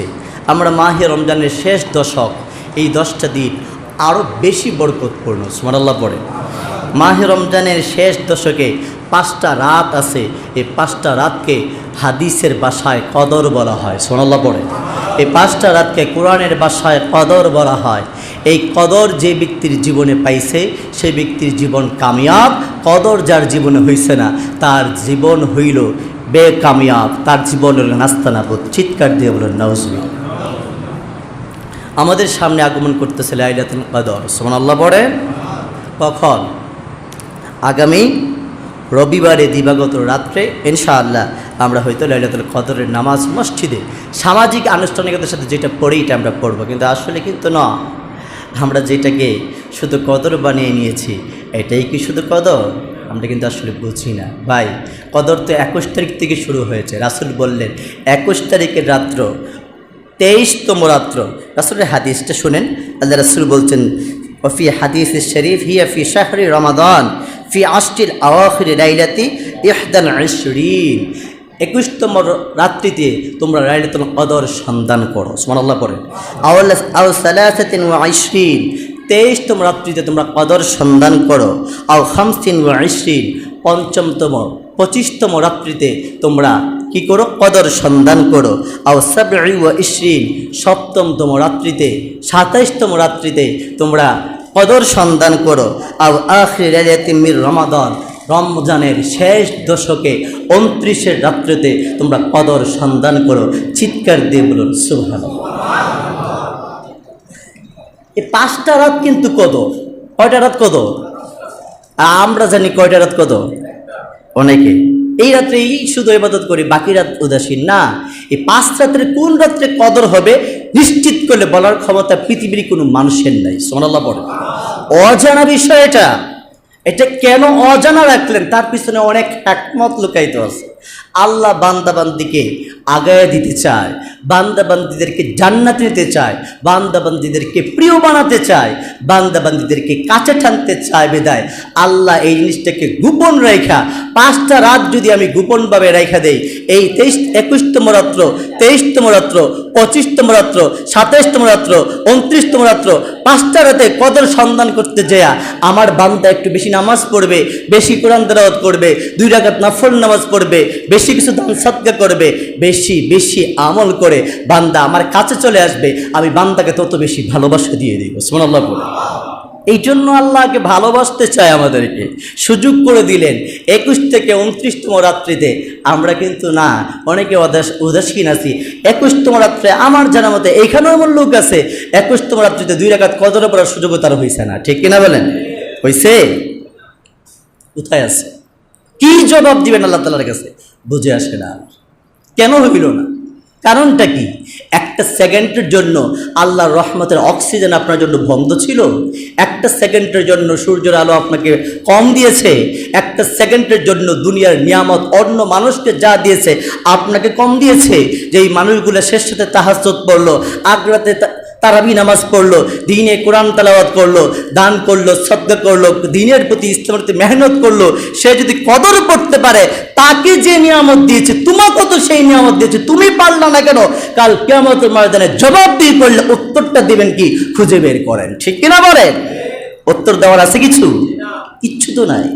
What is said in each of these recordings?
করতেছে আমরা মাহে রমজানের শেষ দশক, এই দশটা দিন আরও বেশি বরকতপূর্ণ সুমারাল্লাহ পড়ে। মাহে রমজানের শেষ দশকে পাঁচটা রাত আছে, এই পাঁচটা রাতকে হাদিসের বাসায় কদর বলা হয় সোনাল্লাহ পড়ে। এই পাঁচটা রাতকে কোরআনের বাসায় কদর বলা হয়। এই কদর যে ব্যক্তির জীবনে পাইছে, সে ব্যক্তির জীবন কামিয়াব। কদর যার জীবনে হইছে না, তার জীবন হইল বেকামিয়াব, তার জীবন হইল নাস্তানাবুদ, চিৎকার দিয়ে বলেন নজমি আমাদের সামনে আগমন করতেছে লাইলাতুল কদর। সোমান আল্লাহ পড়ে? কখন? আগামী রবিবারে দিবাগত রাত্রে, ইনশাআল্লাহ, আমরা হয়তো লাইলাতুল কদরের নামাজ মসজিদে সামাজিক আনুষ্ঠানিকতার সাথে যেটা পড়ি, এটা আমরা পড়ব। কিন্তু আসলে কিন্তু না। আমরা যেটাকে শুধু কদর বানিয়ে নিয়েছি, এটাই কি শুধু কদর? আমরা কিন্তু আসলে বুঝি না। ভাই, কদর তো একুশ তারিখ থেকে শুরু হয়েছে। রাসুল বললেন, একুশ তারিখের রাত্র, তেইশতম রাত্র। রাসুলের হাদিসটা শুনেন, আল্লাহ রাসুল বলছেন, ওফি হাদিস শরীফ হিয়া ফি শাহরি রমাদান, ফি আষ্টিল আওয়াখির লাইলাতি ইহদান আশরিন। একুশতম রাত্রিতে তোমরা লাইলাতুল কদর সন্ধান করো। সুবহানাল্লাহ পড়ে আওয়াল আও সালাসাতিন ওয়া আশরিন। তেইশতম রাত্রিতে তোমরা কদর সন্ধান করো। আও খামসিন আশরিন পঞ্চমতম, পঁচিশতম রাত্রিতে তোমরা কি করো? কদর সন্ধান করো। আও সাবঈ ওয়া ইশরিন, সপ্তমতম রাত্রিতে, সাতাইশতম রাত্রিতে তোমরা কদর সন্ধান করো। আও আখির রাজাতি মির রমাদান, রমজানের শেষ দশকে, উনত্রিশের রাত্রিতে তোমরা কদর সন্ধান করো। চিৎকার দিয়ে বলুন সুবহান এই পাঁচটা রাত কিন্তু কদর। কয়টা রাত কদর? আমরা জানি কয়টা রাত কদর। অনেকে। এই রাত্রে এই শুধু ইবাদত করি, বাকি রাত উদাসীন। না, এই পাঁচ রাত্রে কোন রাত্রে কদর হবে নিশ্চিত করলে বলার ক্ষমতা পৃথিবীর কোনো মানুষের নাই। সোনাল্লাহ বলে অজানা বিষয় এটা। এটা কেন অজানা রাখলেন? তার পিছনে অনেক একমত লুকায়িত আছে। আল্লাহ বান্দাবান্দিকে আগায় দিতে চায়, বান্দাবান্দিদেরকে জান্নাত নিতে চায়, বান্দাবান্দিদেরকে প্রিয় বানাতে চায়, বান্দাবান্দিদেরকে কাছে টানতে চায় বেদায়। আল্লাহ এই জিনিসটাকে গোপন রেখা, পাঁচটা রাত যদি আমি গোপনভাবে রেখা দেই, এই তেইশ, একুশতম রাত্র, তেইশতম রাত্র, পঁচিশতম রাত্র, সাতাইশতম রাত্র, উনত্রিশতম রাত্র, পাঁচটা রাতে কদর সন্ধান করতে যেয়া, আমার বান্দা একটু বেশি নামাজ পড়বে, বেশি কোরআন তেলাওয়াত করবে, দুই রাকাত নফল নামাজ পড়বে বেশি কিছু দান সৎকা করবে, বেশি বেশি আমল করে বান্দা আমার কাছে চলে আসবে, আমি বান্দাকে তত বেশি ভালোবাসা দিয়ে দিব। সুমনাল্লাহ বলে এই জন্য আল্লাহকে ভালোবাসতে চায় আমাদেরকে। সুযোগ করে দিলেন। একুশ থেকে উনত্রিশতম রাত্রিতে আমরা কিন্তু না, অনেকে উদাস, উদাসীন আছি। একুশতম রাত্রে আমার জানা মতে এইখানেও আমার লোক আছে, একুশতম রাত্রিতে দুই রাকাত কদর পড়ার সুযোগও তার হয়েছে না। ঠিক কিনা বলেন? হয়েছে কোথায় আছে? কি জবাব দিবেন আল্লাহ তালার কাছে? বুঝে আসে না। কেন হইল না? কারণটা কি? একটা সেকেন্ডের জন্য আল্লাহর রহমতের অক্সিজেন আপনার জন্য বন্ধ ছিল। একটা সেকেন্ডের জন্য সূর্যের আলো আপনাকে কম দিয়েছে। একটা সেকেন্ডের জন্য দুনিয়ার নিয়ামত অন্য মানুষকে যা দিয়েছে আপনাকে কম দিয়েছে। যে এই মানুষগুলো শেষ সাথে তাহাজত পড়ল, আগ্রাতে তারাবি নামাজ পড়ল, দিনে কোরআন তালাওয়াত করল, দান করল শ্রদ্ধা করল, দিনের প্রতি ইসলামের প্রতি মেহনত করল, সে যদি কদর করতে পারে, তাকে যে নিয়ামত দিয়েছে তোমাকে তো সেই নিয়ামত দিয়েছে, তুমি পারলা না কেন? কাল কেমত ময়দানে জবাব দিয়ে করলে উত্তরটা দেবেন কি? খুঁজে বের করেন, ঠিক কিনা বলেন? উত্তর দেওয়ার আছে কিছু? কিচ্ছু তো নাই।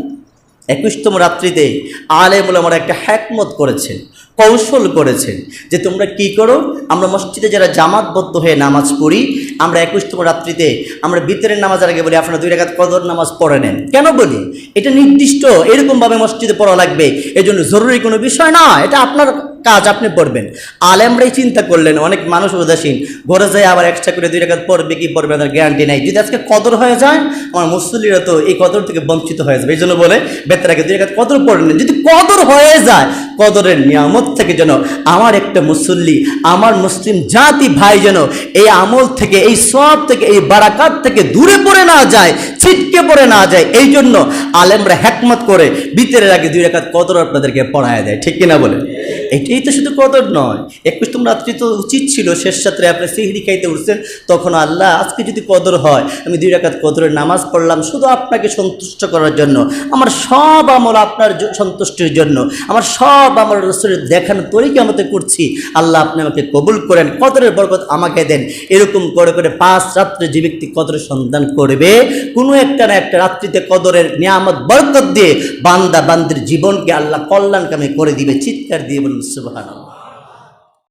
একুশতম রাত্রিতে আলেমুল আমার একটা হ্যাকমত করেছে কৌশল করেছেন যে তোমরা কি করো? আমরা মসজিদে যারা জামাতবদ্ধ হয়ে নামাজ পড়ি, আমরা একুশতম রাত্রিতে আমরা বিতরের নামাজ আগে বলি, আপনারা দুই রেখাত কদর নামাজ পড়ে নেন। কেন বলি? এটা নির্দিষ্ট, এরকমভাবে মসজিদে পড়া লাগবে, এজন্য জরুরি কোনো বিষয় না, এটা আপনার কাজ আপনি পড়বেন আলেমরাই চিন্তা করলেন, অনেক মানুষ উদাসীন। ঘরে যায় আবার এক্সট্রা করে দুই রেখাত পড়বে কি পড়বে তার গ্যারান্টি নাই। যদি আজকে কদর হয়ে যায়, আমার মুসল্লিরা তো এই কদর থেকে বঞ্চিত হয়ে যাবে। এই জন্য বলে বেতারাকে দুই রেখাত কদর পড়লেন যদি কদর হয়ে যায়, কদরের নিয়ামত থেকে যেন আমার একটা মুসল্লি, আমার মুসলিম জাতি ভাই যেন এই আমল থেকে, এই সব থেকে, এই বারাকাত থেকে দূরে পড়ে না যায়, ছিটকে পড়ে না যায়, এই জন্য আলেমরা হ্যাকমত করে, বিতের আগে দুই রেখাত কদর আপনাদেরকে পড়ায় দেয়। ঠিক কিনা বলে এটাই তো শুধু কদর নয়। একুশতম রাত্রি তো উচিত ছিল, শেষ রাত্রে আপনি সিহরি খাইতে উঠছেন, তখন আল্লাহ আজকে যদি কদর হয়, আমি দুই রাকাত কদরের নামাজ পড়লাম শুধু আপনাকে সন্তুষ্ট করার জন্য। আমার সব আমল আপনার সন্তুষ্টির জন্য। আমার সব আমার রসুলের দেখানো তরিকে মতো করছি। আল্লাহ আপনি আমাকে কবুল করেন, কদরের বরকত আমাকে দেন। এরকম করে করে পাঁচ রাত্রে যে ব্যক্তি কদরের সন্ধান করবে, কোনো একটা না একটা রাত্রিতে কদরের নিয়ামত, বরকত দিয়ে বান্দা, বান্দির জীবনকে আল্লাহ কল্যাণকামী করে দিবে। চিৎকার দিয়ে বলুন 是不看。